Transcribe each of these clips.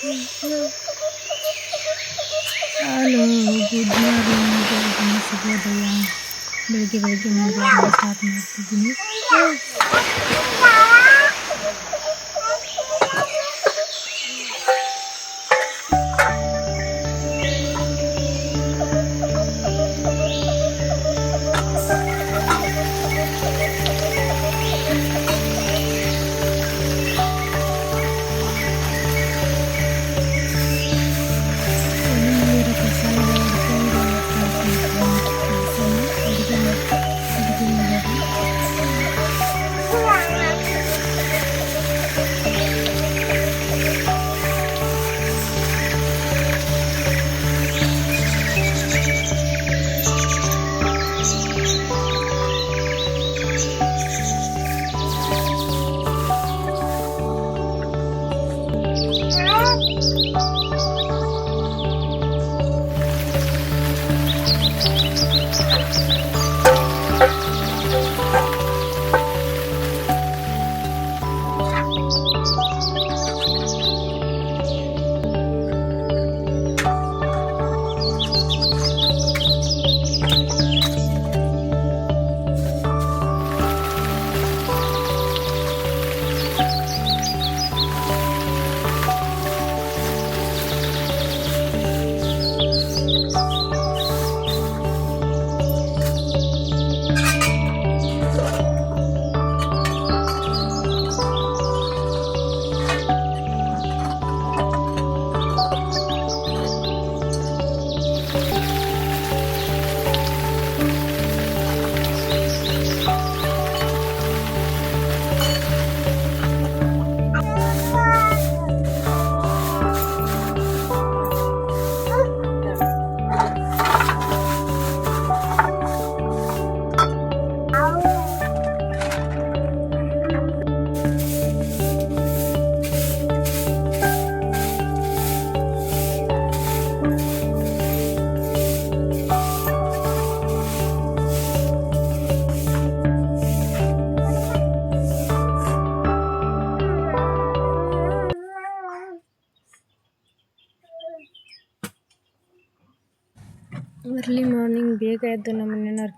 Hello good morning ಶುಭೋದಯ ಬೆಳಿಗ್ಗೆ ಬೆಳಿಗ್ಗೆ ನಾನು ಬ್ಲಾಗ್ನ ಸ್ಟಾರ್ಟ್ ಮಾಡ್ತಿದ್ದೀನಿ ನೀರು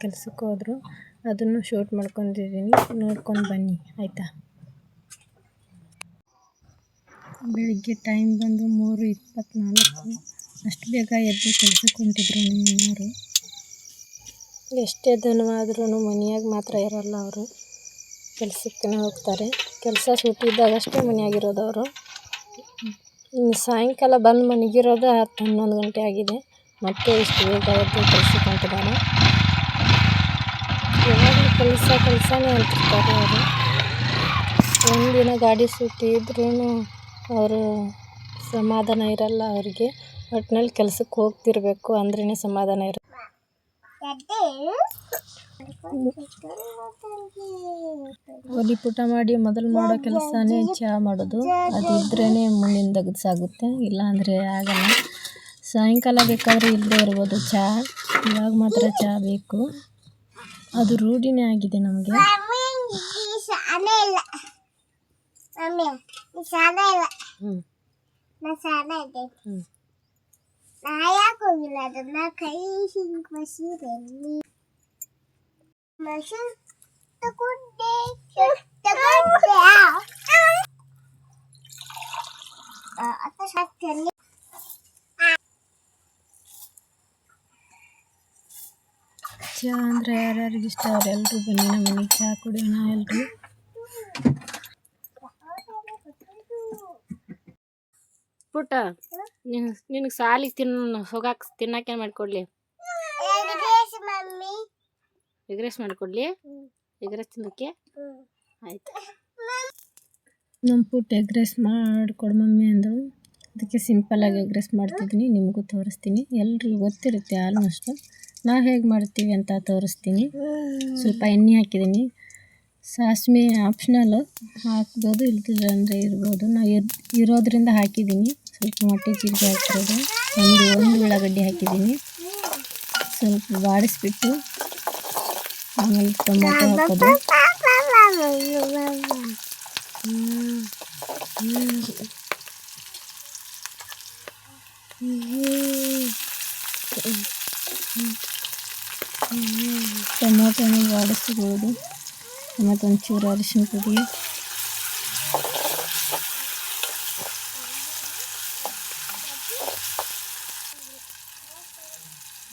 ಕೆಲ್ಸಕ್ಕೆ ಹೋದರು. ಅದನ್ನು ಶೂಟ್ ಮಾಡ್ಕೊಂಡಿದ್ದೀನಿ. ನೋಡ್ಕೊಂಡು ಬನ್ನಿ. ಆಯಿತಾ? ಬೆಳಿಗ್ಗೆ ಟೈಮ್ ಬಂದು ಮೂರು ಇಪ್ಪತ್ತ್ನಾಲ್ಕು ಅಷ್ಟು ಬೇಗ ಎದ್ದು ಕೆಲ್ಸಕ್ಕೆ ಹೊಂಟಿದ್ರು ನಮ್ಮ ಮನೆಯವರು. ಎಷ್ಟೇ ದನವಾದ್ರೂ ಮನೆಯಾಗ ಮಾತ್ರ ಇರಲ್ಲ ಅವರು. ಕೆಲಸಕ್ಕೆ ಹೋಗ್ತಾರೆ. ಕೆಲಸ ಸುಟ್ಟಿದ್ದಾಗಷ್ಟೇ ಮನೆಯಾಗಿರೋದು ಅವರು. ಸಾಯಂಕಾಲ ಬಂದು ಮನೆಗಿರೋದು ಹತ್ತು ಹನ್ನೊಂದು ಗಂಟೆ ಆಗಿದೆ. ಮತ್ತೆ ಇಷ್ಟು ಬೇಗ ಎದ್ದು ಕೆಲಸಕ್ಕೆ ಹೊಂಟಿದ್ದಾರೆ. ಕೆಲಸ, ಕೆಲಸನೇ ಅಂತಿರ್ತಾರೆ ಅವರು. ಒಂದಿನ ಗಾಡಿ ಸುಟ್ಟಿ ಇದ್ರೂ ಅವರು ಸಮಾಧಾನ ಇರಲ್ಲ ಅವರಿಗೆ. ಒಟ್ಟಿನಲ್ಲಿ ಕೆಲಸಕ್ಕೆ ಹೋಗ್ತಿರ್ಬೇಕು ಅಂದ್ರೇ ಸಮಾಧಾನ ಇರ ಒಲಿ ಪುಟ ಮಾಡಿ ಮೊದಲು ಮಾಡೋ ಕೆಲಸನೇ ಚಹಾ ಮಾಡೋದು. ಅದು ಇದ್ರೇ ಮುಂದಿನ ಸಾಗುತ್ತೆ. ಇಲ್ಲಾಂದರೆ ಆಗಲ್ಲ. ಸಾಯಂಕಾಲ ಬೇಕಾದರೆ ಇಲ್ಲದೆ ಇರ್ಬೋದು ಚಹಾ ಇವಾಗ ಮಾತ್ರ ಚಹಾ ಬೇಕು. ಅದು ರೂಢಿನೇ ಆಗಿದೆ ನಮಗೆ ಶಾಲೆ ಇಲ್ಲ ಮಮ್ಮಿ ಶಾಲೆ ಇಲ್ಲ ಹ್ಞೂ ನಾ ಇದೆ ನಾ ಯಾಕೆ ಹೋಗಿಲ್ಲ ಅದನ್ನ ಕೈ ಹಿಂಗ್ ಮಸೀರಲ್ಲಿ ತಗೊಂಡೆ ತಗೊಂಡೆ ಅತ್ತ ಸಾಕ್ತೇನೆ ಚಹಾ ಅಂದರೆ ಇಷ್ಟ ಎಲ್ಲರೂ ಬನ್ನಿ ನಮ್ಮ ಮನೆಗೆ ಚಹಾ ಕುಡಿಯೋಣ ಎಲ್ಲರೂ ಪುಟ್ಟ ನಿನ್ ನಿನಗೆ ಸಾಲಿಗೆ ತಿನ್ನ ಹೋಗಾಕ್ ತಿನ್ನಕ್ಕೇನು ಮಾಡಿಕೊಡ್ಲಿ? ಎಗ್ರೇಸ್ ಮಾಡಿಕೊಡ್ಲಿ? ಎಗ್ರೆಸ್ ತಿನ್ನೋಕ್ಕೆ. ಆಯ್ತು. ನಮ್ಮ ಪುಟ್ಟ ಎಗ್ರೆಸ್ ಮಾಡಿಕೊಡು ಮಮ್ಮಿ ಅಂದರು ಅದಕ್ಕೆ ಸಿಂಪಲ್ಲಾಗಿ ಎಗ್ರೆಸ್ ಮಾಡ್ತಿದ್ದೀನಿ ನಿಮಗೂ ತೋರಿಸ್ತೀನಿ. ಎಲ್ರಿಗೂ ಗೊತ್ತಿರುತ್ತೆ ಆಲ್ಮೋಸ್ಟು. ನಾವು ಹೇಗೆ ಮಾಡ್ತೀವಿ ಅಂತ ತೋರಿಸ್ತೀನಿ. ಸ್ವಲ್ಪ ಎಣ್ಣೆ ಹಾಕಿದ್ದೀನಿ. ಸಾಸಿವೆ ಆಪ್ಷನಲ್ಲು ಹಾಕ್ಬೋದು ಇಲ್ದಿಲ್ಲ ಅಂದರೆ ಇರ್ಬೋದು. ನಾವು ಇರೋದ್ರಿಂದ ಹಾಕಿದ್ದೀನಿ. ಸ್ವಲ್ಪ ಮೊಟ್ಟೆ ಜೀರಿಗೆ ಹಾಕ್ಬೋದು. ಒಂದು ಒಂದು ಉಳ್ಳಾಗಡ್ಡಿ ಹಾಕಿದ್ದೀನಿ. ಸ್ವಲ್ಪ ಬಾಡಿಸ್ಬಿಟ್ಟು ಆಮೇಲೆ ಟೊಮೆಟೊ ಹಾಕೋದು. ಹ್ಞೂ Tomatnya baru segede, tomatan curah sendiri.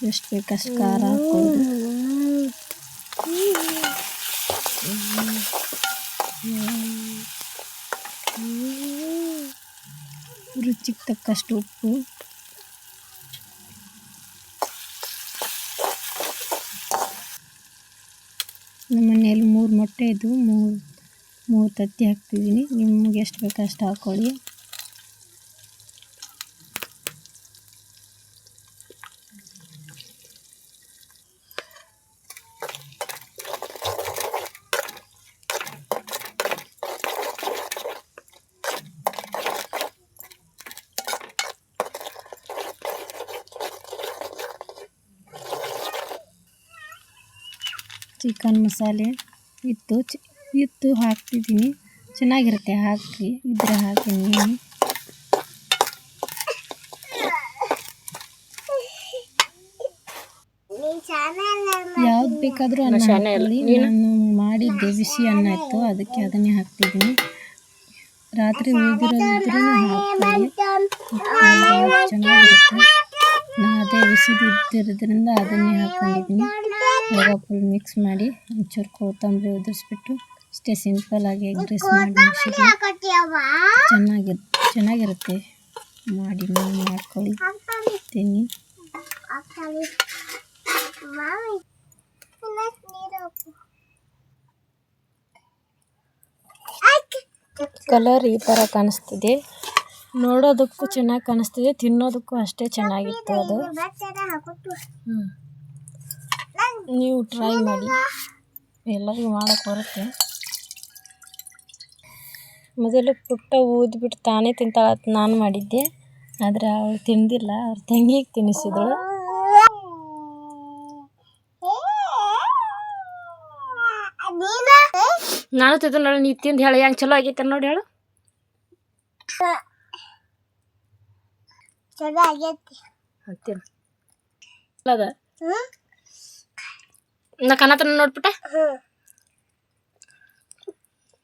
Just pekas karaku. Rujuk tekas tuku. ಮನೆಯಲ್ಲಿ ಮೂರು ಮೊಟ್ಟೆ ಇದ್ದವು ಮೂರು ಮೂರು ತತ್ತಿ ಹಾಕ್ತಿದ್ದೀನಿ. ನಿಮ್ಗೆ ಎಷ್ಟು ಬೇಕು ಅಷ್ಟು ಹಾಕ್ಕೊಳ್ಳಿ ಚಿಕನ್ ಮಸಾಲೆ ಇತ್ತು ಚಿ ಇತ್ತು ಹಾಕ್ತಿದ್ದೀನಿ. ಚೆನ್ನಾಗಿರುತ್ತೆ ಹಾಕಿ ಇದ್ರೆ ಹಾಕಿ ನೀವು ನೀನ್. ಯಾವ್ದು ಬೇಕಾದರೂ ಅನ್ನ ಹಾಕಿ ನಾನು? ಮಾಡಿದ್ದೆ ಬಿಸಿ ಅನ್ನ ಇತ್ತು ಅದಕ್ಕೆ ಅದನ್ನೇ ಹಾಕ್ತಿದ್ದೀನಿ. ರಾತ್ರಿ ಉಳಿದಿರೋದ್ರೂ ಹಾಕ್ತೀನಿ ಚೆನ್ನಾಗಿರುತ್ತೆ. ನಾ ಅದೇ ಬಿಸಿದಿದ್ದಿರೋದ್ರಿಂದ ಅದನ್ನೇ ಹಾಕ್ಕೊಂಡಿದ್ದೀನಿ. ಇವಾಗ ಫುಲ್ ಮಿಕ್ಸ್ ಮಾಡಿ ಒಂಚೂರು ಕೊತ್ತಂಬರಿ ಉದುರಿಸ್ಬಿಟ್ಟು ಅಷ್ಟೇ ಸಿಂಪಲ್ಲಾಗಿ ಎಗ್ ರೈಸ್ ಮಾಡಿ ಚೆನ್ನಾಗಿ ಚೆನ್ನಾಗಿರುತ್ತೆ. ಮಾಡಿ ನೀವು ಮಾಡ್ಕೊಳ್ಳಿ. ತಿನ್ನಿ. ಕಲರ್ ಈ ಥರ ಕಾಣಿಸ್ತಿದೆ. ನೋಡೋದಕ್ಕೂ ಚೆನ್ನಾಗಿ ಕಾಣಿಸ್ತಿದೆ ತಿನ್ನೋದಕ್ಕೂ ಅಷ್ಟೇ ಚೆನ್ನಾಗಿತ್ತು ಅದು. ಹ್ಞೂ ನೀವು ಟ್ರೈ ಮಾಡಿ. ಎಲ್ಲರಿಗೂ ಮಾಡೋಕೆ ಬರುತ್ತೆ. ಮೊದಲು ಪುಟ್ಟ ಊದ್ಬಿಟ್ಟು ತಾನೇ ತಿಂತಾಳೆ ಅಂತ ನಾನು ಮಾಡಿದ್ದೆ. ಆದರೆ ಅವಳು ತಿಂದಿಲ್ಲ. ಅವ್ರ ತಂಗಿಗೆ ತಿನ್ನಿಸಿದಳು? ನೀನ ತಿಂದ ನೋಡಿ ನೀ ತಿಂದು ಹೇಳಿ. ಹೆಂಗೆ ಚಲೋ ಆಗೈತೆ ನೋಡಿ ಹೇಳು. ಚಲೋ ಆಗೈತಿ. ಅಂತೀನಿ ಅದ. ನಾ ಕನ್ನತನ ನೋಡ್ಬಿಟ್ಟೆ?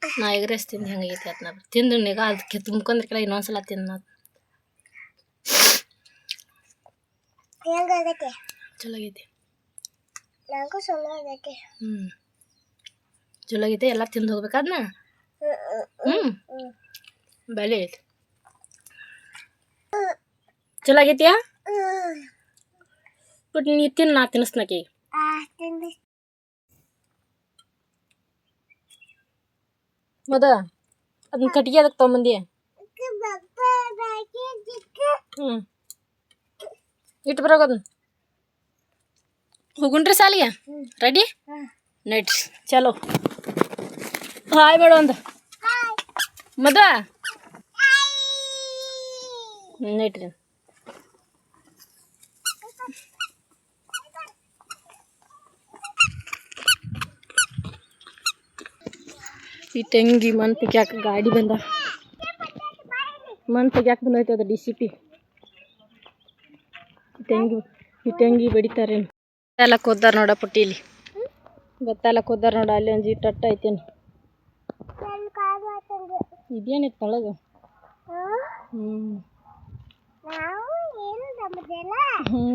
ನಾ ಎಗ್ ರೈಸ್ ತಿಂದು ಹೆಂಗೈತಿ ಅದನ್ನ ತಿಂದು ಈಗ ಅದಕ್ಕೆ ತುಂಬ್ಕೊಂಡ್ರಿಕೆಲ್ಲ ಇನ್ನೊಂದ್ಸಲ ತಿನ್ನ ಸಲ ಚಲೋ ಆಗೈತಿ. ನಂಗೂ ಚಲೋ ಆಗೈತಿ. ಹ್ಞೂ ಚಲೋ ಆಗೈತಿ ಎಲ್ಲ ತಿಂದು ಹೋಗ್ಬೇಕಾದ್ನ ಹ್ಞೂ ಹ್ಮ್ ಬೆಲೆ ಐತಿ. ಚಲೋ ಆಗೈತಿಯಾ? ಬಟ್ ನೀ ತಿನ್ನ ನಾ ತಿನ್ನಿಸ್ನಾಕಿ ಮದ? ಅದನ್ನ ಕಟ್ಗೆ ಅದಕ್ಕೆ ತೊಗೊಂಬಂದಿ? ಹ್ಞೂ ಇಟ್ಟು ಬರೋಗದನ್ನ ಹೋಗುಣ್ರಿ ಸಾಲಿಗೆ? Ready night. ಚಲೋ. ಹಾಯ್ ಬೇಡ ಒಂದು ಮದ? ನಡ್ರಿ ಈ ತೆಂಗಿ ಮನ್ ತೆಗ್ಯಾಕ ಗಾಡಿ ಬಂದ. ಮನ್ ತೆಗ್ಯಾಕ ಬಂದೈತೆ ಅದು ಡಿ ಸಿ ಪಿ ತಂಗಿ ಈ ತೆಂಗಿ ಬಡಿತಾರೆ ಎಲ್ಲ ಕೊದ್ದಾರ ನೋಡ ಪುಟ್ಟಿಲಿ ಗೊತ್ತಲ್ಲ ಕೊದ್ದಾರ ನೋಡ ಅಲ್ಲಿ ಒಂದು ಜೀಟ್ ಐತೇನು. ಇದೇನಿತ್ತು ತಳಗ ಹ್ಞೂ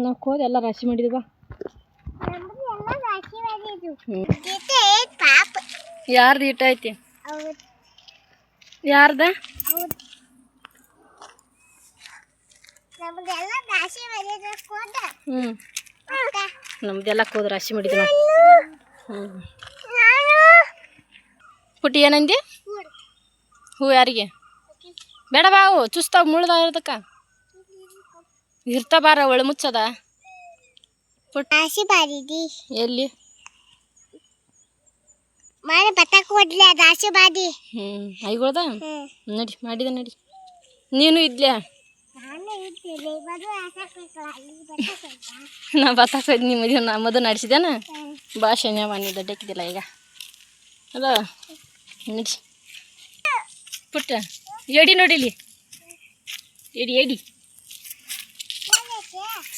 ನಾವು ಕೋದ ಎಲ್ಲ ರಾಶಿ ಮಾಡಿದ್ವಾ ಯಾರ್ದು ಇಟ್ಟ ಐತಿ? ಯಾರ್ದ? ಹ್ಞೂ ನಮ್ದೆಲ್ಲ ಕೂದ ರಾಶಿ ಮಾಡಿದ್ವಿ ನಾವು ಹ್ಞೂ ಪುಟ್ಟಿ ಏನಂದಿ ಹೂ ಯಾರಿಗೆ? ಬೇಡ ಬಾವು ಚುಸ್ತಾವ ಮುಳ್ದ ಇರ್ತಕ್ಕ ಇರ್ತಾ ಬಾರ ಒಳ ಮುಚ್ಚದ. ಪುಟ್ ಬಾರಿದಿ. ಎಲ್ಲಿ? ಮನೆ ಬತ್ತ ಕೊಡ್ಲಿ ಅದು ಬಾದಿ. ಹ್ಞೂ ಐಗೊಳ್ದ? ನಡಿ ಮಾಡಿದೆ ನಡಿ. ನೀನು ಇದ್ಲ್ಯಾ? ನಾ ಇದ್ದೀನಿ ಮದುವೆ ಹಾಕಬೇಕಲ್ಲ ಇಲ್ಲಿ ಬತ್ತ ನಾ ಬತ್ತಾಕ ನಿಮ್ಮ ಮದುವೆ ನಾ ಮದುವೆ ನಡೆಸಿದೇನ ಭಾಷೆ ನಾವು ದಡ್ಡಕ್ಕಿದ್ದಿಲ್ಲ ಈಗ. ಅಲ್ಲ ನಡಿ. ಪುಟ್ಟ ಎಡಿ ನೋಡಿಲಿ. ಎಡಿ ಎಡಿ.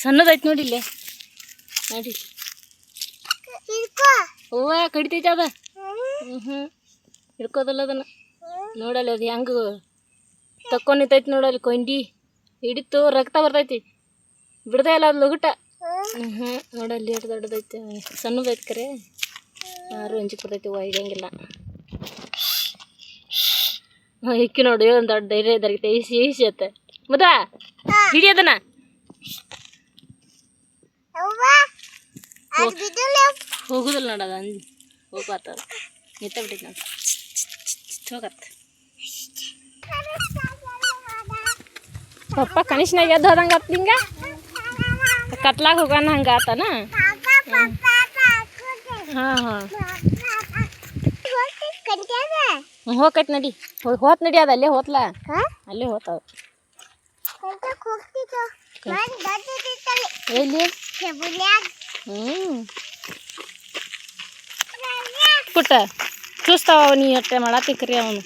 ಸಣ್ಣದಾಯ್ತು ನೋಡಿಲ್ಲ ನಡಿ. ಹೂವ ಕಡಿತೈತೆ ಅದ. ಹ್ಞೂ ಹಿಡ್ಕೋದಲ್ಲ ಅದನ್ನು. ನೋಡಲ್ಲ ಅದು ಹೆಂಗೆ ತಕ್ಕೊಂಡು ನಿಂತೈತಿ ನೋಡಲ್ಲಿ ಕೊಂಡಿ. ಹಿಡಿತು ರಕ್ತ ಬರ್ತೈತಿ. ಬಿಡ್ದೇ ಇಲ್ಲ ಅದು ಲಗುಟ ಹ್ಞೂ ನೋಡಲ್ಲಿ ಎಷ್ಟು ದೊಡ್ಡದೈತೆ. ಸಣ್ಣದೈತೆ ಕರೆ. ಯಾರು ಅಂಜಿಕ್ ಬರ್ತೈತಿ ಹೂವ ಹಿಡಿಯಂಗಿಲ್ಲ. ಹಾಂ ಇಕ್ಕಿ ನೋಡಿ ಒಂದು ದೊಡ್ಡ ಧೈರ್ಯ ಇದ್ದಾರೈತೆ ಈಸಿ ಈಸಿ ಅತ್ತೆ. ಮುದ ಹಿಡಿಯೋದನ್ನ ಅದನ್ನ. ಹೋಗುದಿಲ್ಲ ನೋಡದ ಹೋಗತ್ತ ನಿಂತ ಬಿಟ್ಟಿದ್ ನಾನು ಹೋಗತ್ತೆ. ಪಪ್ಪ ಕನಿಷ್ನಾಗ ಎದ್ದು ಹೋದಂಗೆ ಆತ್ ನಿಂಗ? ಕತ್ಲಾಗ ಹೋಗೋಣ ಹಂಗೆ ಆತನ? ಹಾಂ ಹಾಂ. ಹೋಗತ್ ನಡಿ. ಹೋಗಿ ಹೋತ್ ನಡಿ ಅದು ಅಲ್ಲೇ ಹೋತ್ಲ. ಅಲ್ಲೇ ಹೋತಾವ ಎಲ್ಲಿ? ಹ್ಞೂ ಪುಟ್ಟ ಚೂಸ್ತಾವ ನೀ ಅಟ್ಟೆ ಮಾಡತ್ತಿಕ್ರಿ ಅವನು.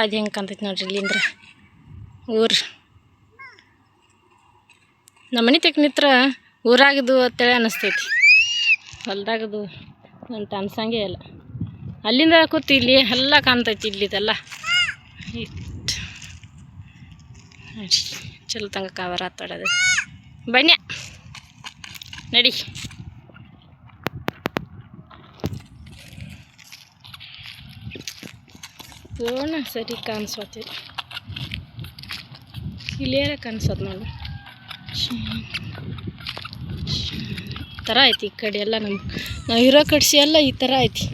ಅದು ಹೆಂಗೆ ಕಾಣ್ತೈತಿ ನೋಡ್ರಿ ಇಲ್ಲಿಂದ್ರ ಊರು. ನಮ್ಮ ಮನೆ ತೆಕ್ ನಿತ್ರ ಊರಾಗದು ಅಂತೇಳಿ ಅನ್ನಿಸ್ತೈತಿ ಹೊಲ್ದಾಗದು ಅಂತ ಅನ್ಸಂಗೆ ಇಲ್ಲ. ಅಲ್ಲಿಂದ ಕೂತು ಇಲ್ಲಿ ಎಲ್ಲ ಕಾಣ್ತೈತಿ ಇಲ್ಲಿದೆಲ್ಲ ಚಲೋ ತಂಗ ಕವರ್ ಆತಾಡೋದು ಬನ್ಯ ನಡಿ. ನೋಡೋಣ ಸರಿ ಕಾಣಿಸುತ್ತೆ ಕ್ಲಿಯರ ಕಾಣಿಸೋದು ನೋಡಿ. ಥರ ಐತಿ ಈ ಕಡೆ ಎಲ್ಲ ನಮ್ಮ ನಾವು ಇರೋ ಕಡ್ಸಿ ಎಲ್ಲ ಈ ಥರ ಐತಿ.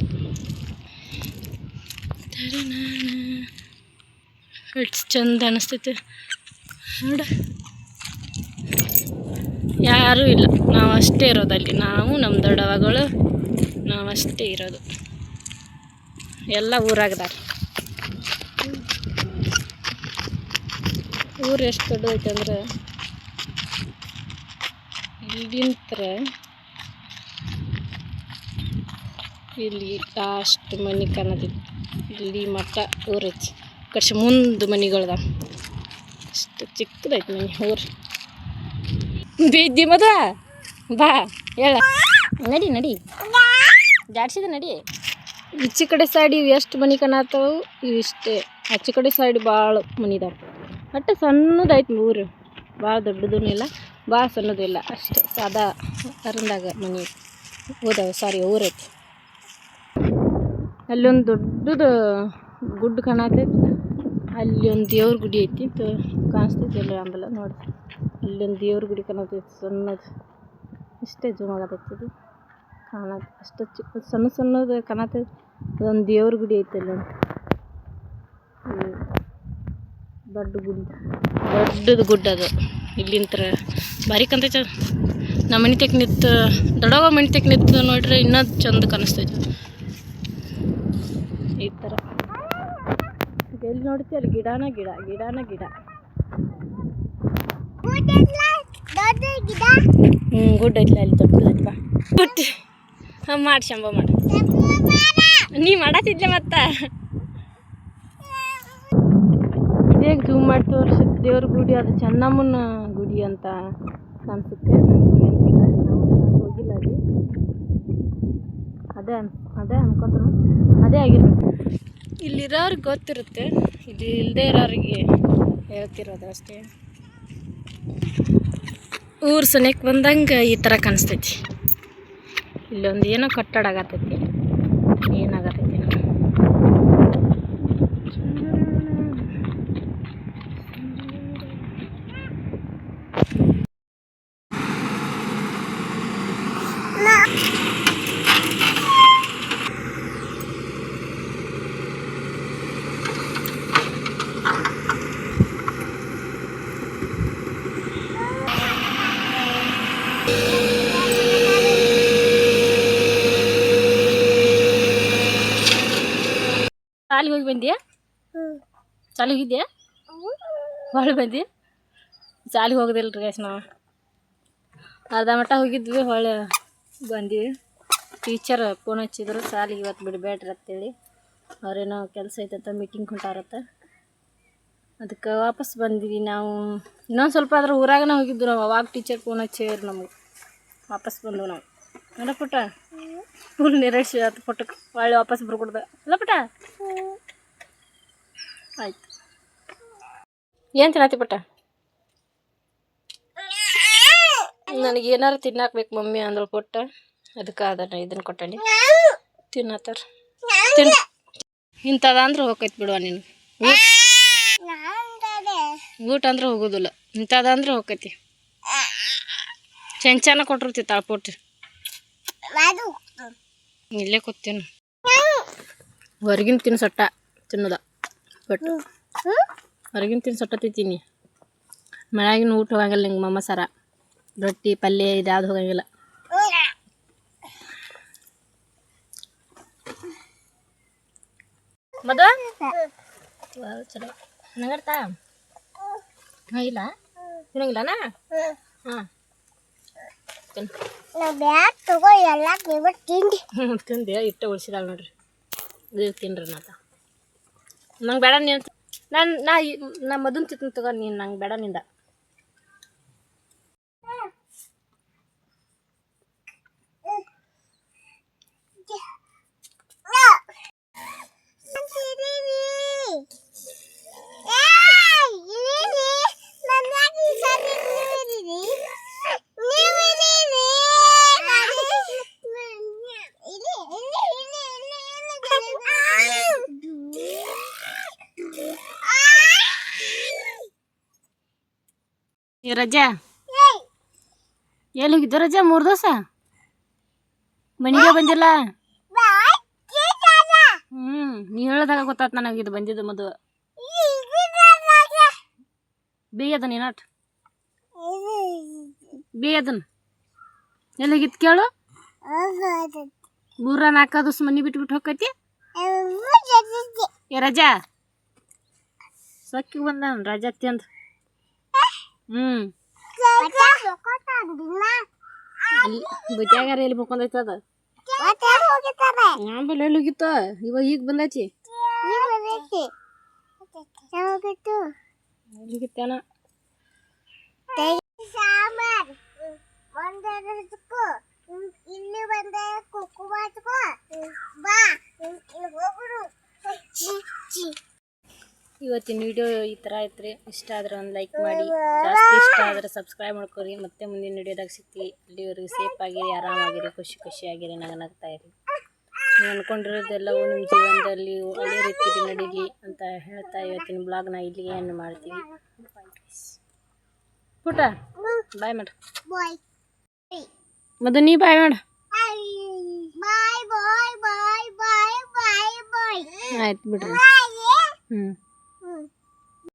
ಎಷ್ಟು ಚಂದ ಅನಿಸ್ತೈತೆ. ನೋಡ. ಯಾರೂ ಇಲ್ಲ. ನಾವು ಅಷ್ಟೇ ಇರೋದು ಅಲ್ಲಿ. ನಾವು ನಮ್ಮ ದೊಡ್ಡವಗಳು ನಾವು ಅಷ್ಟೇ ಇರೋದು. ಎಲ್ಲ ಊರಾಗದಾರ ಊರು ಎಷ್ಟು ದೊಡ್ಡದೈತೆ ಅಂದ್ರೆ ಇಲ್ಲಿಂತ್ರ ಇಲ್ಲಿ ಲಾಸ್ಟ್ ಮನೆ ಕಾಣತೈತಿ ಇಲ್ಲಿ ಮಟ್ಟ ಊರೈತಿ. ಕಡ್ಸಿ ಮುಂದೆ ಮನೆಗಳ್ದ. ಅಷ್ಟು ಚಿಕ್ಕದೈತಿ ಮನೆ, ಊರು. ಬಿದ್ದಿ ಮದ ಬಾ, ಹೇಳ. ನಡಿ ನಡಿ. ಜಾಡ್ಸಿದ ನಡಿ. ಈಚೆ ಕಡೆ ಸೈಡ್ ಇವು ಎಷ್ಟು ಮನೆ ಕಾಣತ್ತವು, ಇವು ಇಷ್ಟೇ. ಆಚೆ ಕಡೆ ಸೈಡ್ ಭಾಳ ಮನೆ ಇದಾವೆ ಒಟ್ಟು ಸಣ್ಣದೈತಿ ಊರು ಭಾಳ ದೊಡ್ಡದೂ ಇಲ್ಲ ಭಾಳ ಸಣ್ಣದು ಇಲ್ಲ ಅಷ್ಟೇ. ಸಾದಾ ಅರಂದಾಗ ಮನೆ ಹೋದವು, ಸಾರಿ ಊರೈತಿ. ಅಲ್ಲೊಂದು ದೊಡ್ಡದು ಗುಡ್ಡ ಕಾಣತೈತಿ. ಅಲ್ಲಿ ಒಂದು ದೇವ್ರ ಗುಡಿ ಐತಿ ಕಾಣಿಸ್ತೈತಿ ಅಲ್ಲಿ ಅಂಬಲ ನೋಡಿ. ಅಲ್ಲೊಂದು ದೇವ್ರ ಗುಡಿ ಕಾಣತೈತಿ, ಸಣ್ಣದು. ಇಷ್ಟೇ ಜೂಮ್ ಆಗತೈತಿ ಇದು ಕಾಣ ಅಷ್ಟು ಚಿಕ್ಕ ಸಣ್ಣ ಸಣ್ಣದು ಕಾಣತೈತಿ. ಅದೊಂದು ದೇವ್ರ ಗುಡಿ ಐತಿ ಅಲ್ಲೊಂದು. ದೊಡ್ಡ ಗುಡ್ಡ. ದೊಡ್ಡದು ಗುಡ್ಡ ಅದು. ಇಲ್ಲಿಂತ್ರ ಭಾರಿ ಕಂತೈತೆ. ನಮ್ಮ ಮನೆ ತೆಕ್ ನಿಂತು ದೊಡ್ಡವ ಮನೆ ತೆಕ್ ನಿಂತು ನೋಡ್ರಿ ಇನ್ನೂ ಚಂದ ಕಾಣಿಸ್ತೈತೆ ಈ ಥರ. ಎಲ್ಲಿ ನೋಡ್ತಿ? ಅಲ್ಲಿ ಗಿಡನ ಗಿಡ ಗಿಡನ ಗಿಡ. ಹ್ಞೂ ಗುಡ್ ಐತ್ಲ ಅಲ್ಲಿ ದೊಡ್ಡದೈತಿ ಬಾ ಗುಡ್ ಹಾಂ ಮಾಡಿ ಶಂಬ ಮಾಡಿ. ನೀ ಮಾಡತ್ತಿದ್ಲೆ ಮತ್ತ? ಇದೇ ಜೂಮ್ ಮಾಡಿ ತೋರಿಸಿದ ದೇವ್ರ ಗುಡಿ, ಅದು ಚೆನ್ನಮ್ಮನ ಗುಡಿ ಅಂತ ಅನ್ಸುತ್ತೆ. ನೆನಪಿಲ್ಲ ನಾವು ಹೋಗಿಲ್ಲ ಅಲ್ಲಿ. ಅದೇ ಅನ್, ಅದೇ ಅನ್ಕೋತಾನು ಅದೇ ಆಗಿರ್ಬೇಕು. ಇಲ್ಲಿರೋರ್ಗೆ ಗೊತ್ತಿರುತ್ತೆ, ಇಲ್ಲಿ ಇಲ್ಲದೆ ಇರೋರಿಗೆ ಹೇಳ್ತಿರೋದು ಅಷ್ಟೇ ಊರು ಸನಿಯಕ್ಕೆ ಬಂದಂಗೆ ಈ ಥರ ಕಾಣಿಸ್ತೈತಿ. ಇಲ್ಲೊಂದು ಏನೋ ಕಟ್ಟಡ ಆಗತ್ತೈತಿ ಏನಾಗತೈತಿ ಸಾಲಿಗೆ ಹೋಗಿ ಬಂದಿಯಾ? ಸಾಲಿಗೆ ಹೋಗಿದ್ಯಾ? ಹೊಳ್ಳಿ ಬಂದಿ. ಶಾಲೆಗೆ ಹೋಗೋದಿಲ್ಲ ರೀ ನಾವು. ಅರ್ಧ ಮಟ್ಟ ಹೋಗಿದ್ವಿ ಹೊಳೆ ಬಂದ್ವಿ. ಟೀಚರ್ ಫೋನ್ ಹಚ್ಚಿದ್ರು, ಶಾಲೆಗೆ ಇವತ್ತು ಬಿಡಬೇಡ್ರಿ ಅಂತೇಳಿ. ಅವ್ರೇನೋ ಕೆಲಸ ಐತಂತ ಮೀಟಿಂಗ್ ಹೊಂಟಾರತ್ತ. ಅದಕ್ಕೆ ವಾಪಸ್ ಬಂದ್ವಿ ನಾವು. ಇನ್ನೊಂದು ಸ್ವಲ್ಪ ಆದ್ರೆ ಊರಾಗನ ಹೋಗಿದ್ದು ನಾವು, ಅವಾಗ ಟೀಚರ್ ಫೋನ್ ಹಚ್ಚಿದ್ರು ನಮಗೆ. ವಾಪಸ್ ಬಂದವು ನಾವು. ಅಲ್ಲ ಪುಟ್ಟ? ಫುಲ್ ನಿರಾಶೆ ಆಯ್ತು ಪುಟ್ಟಕ್ಕೆ ಒಳ್ಳೆ ವಾಪಸ್ ಬರ್ಕೊಡ್ದೆ. ಅಲ್ಲ ಪುಟ್ಟ? ಆಯ್ತು. ಏನು ತಿನ್ನತಿ ಪುಟ್ಟ? ನನಗೆ ಏನಾರು ತಿನ್ನಾಕ್ಬೇಕು ಮಮ್ಮಿ ಅಂದಳು ಪುಟ್ಟ. ಅದಕ್ಕೆ ಅದನ್ನ ಇದನ್ನು ಕೊಟ್ಟಣಿ. ತಿನ್ನತ್ತಾರ. ತಿನ್ ಇಂಥದ ಅಂದ್ರೆ ಹೋಗೈತಿ ಬಿಡುವ ನೀನು. ಊಟ ಅಂದ್ರೆ ಹೋಗೋದಿಲ್ಲ. ಇಂಥದ ಅಂದ್ರೆ ಹೋಗೈತಿ. ಚೆಂಚನ ಕೊಟ್ಟಿರ್ತಿ ತಾಳ್ಪೊಟ್ಟು ಇಲ್ಲೇ ಕೂತೀನಿ. ಹೊರಗಿನ ತಿನ್ಸಟ್ಟ ತಿನ್ನೋದ. ಬಟ್ ಹೊರಗಿನ ತಿನ್ಸಟ್ಟ ತಿಂತೀನಿ. ಮನೆಯಾಗಿನ ಊಟ ಹೋಗಂಗಿಲ್ಲ ನಿಂಗೆ ಮಮ್ಮ ಸರ. ರೊಟ್ಟಿ, ಪಲ್ಯ ಇದು ಯಾವ್ದು ಹೋಗಂಗಿಲ್ಲ ಮದ ಚಲೋ. ನಂಗರ್ತಾ? ಹಾಂ, ಇಲ್ಲ? ತಿನ್ನಂಗಿಲ್ಲನಾ? ಹಾಂ. ನಾವು ಬ್ಯಾಗ್ ತಗೋ ಎಲ್ಲ ನೀವು ತಿಂಡಿ ತಿಂದೆ ಇಟ್ಟ ಉಳಿಸಿದಾಳ ನೋಡ್ರಿ. ಇದು ತಿನ್ರಿ ನಾತ. ನಂಗೆ ಬೇಡ ನೀನು ನಾನು ನಾ ನಾ ಮದನ್ ತಿಂತೀನಿ ತಗೋ ನೀನು ನಂಗೆ ಬೇಡ ನಿಂದ. ಈ ರಜಾ. ಎಲ್ಲಿ ರಜಾ ಮೂರು ದಿವಸ? ಮನೆಗೆ ಬಂದಿಲ್ಲ? ಹ್ಞೂ ನೀ ಹೇಳ್ದಾಗ ಗೊತ್ತಾತ್ ನನಗೆ ಇದು ಬಂದಿದ್ದು ಮದು. ಬೇಯದ ನೀನಾಟ್ ಬೇಯದನ್ ಎಲ್ಲಿ ಹೋಗಿತ್ತು ಕೇಳು. ಮೂರ ನಾಲ್ಕು ದಿವಸ ಮನೆ ಬಿಟ್ಟು ಬಿಟ್ಟು ಹೋಗೈತಿ ಏ ರಜಾ. ಸಕ್ಕಿ ಬಂದ ರಜಾ ತಿಂದು ಹ್ಞೂ ಅಲ್ಲಿ ಬುತ್ಯಾಗಾರ ಎಲ್ಲಿ ಮುಕ್ಕೊಂದೈತೆ ಅದು ಆಮೇಲೆ ಎಲ್ಲಿ ಹೋಗಿತ್ತ? ಇವಾಗ ಈಗ ಬಂದೈತಿ. ಹೋಗಿತ್ತೇನ? ಸಾಂಬಾರ್. ಒಂದರದಕ್ಕೂ ಇಲ್ಲಿ ಬಂದ ಕುಕ್ಕು ಮಾಡ್ಕೋ ಬಾ ಇಲ್ಲಿ ಹೋಗುರು ಇವತ್ತಿನ ವಿಡಿಯೋ ಈ ಥರ ಐತ್ರಿ. ಇಷ್ಟ ಆದ್ರೆ ಒಂದು ಲೈಕ್ ಮಾಡಿ. ಜಾಸ್ತಿ ಇಷ್ಟ ಆದ್ರೆ ಸಬ್ಸ್ಕ್ರೈಬ್ ಮಾಡ್ಕೊರಿ. ಮತ್ತೆ ಮುಂದಿನ ವಿಡಿಯೋದಾಗ ಸಿಗ್ತೀವಿ. ಅಲ್ಲಿವರೆಗೂ ಸೇಫ್ ಆಗಿರಿ ಆರಾಮಾಗಿರಿ ಖುಷಿ ಖುಷಿಯಾಗಿರಿ ನಗನಾಗ್ತಾ ಇರಿ. ನೀವು ಅಂದ್ಕೊಂಡಿರೋದೆಲ್ಲವೂ ನಿಮ್ಮ ಜೀವನದಲ್ಲಿ ಒಳ್ಳೆ ರೀತಿಯಲ್ಲಿ ನಡೀಲಿ ಅಂತ ಹೇಳ್ತಾ ಇವತ್ತಿನ ಬ್ಲಾಗ್ನ ಇಲ್ಲಿಗೆ ಏನು ಮಾಡ್ತೀವಿ. ಪುಟ ಬಾಯ್ ಮಾಡು. ಬಾಯ್ ಮದು ನೀ ಬಾಯ್ ಮಾಡು ಆಯ್ತು ಬಿಡ್ರಿ. ಹ್ಞೂ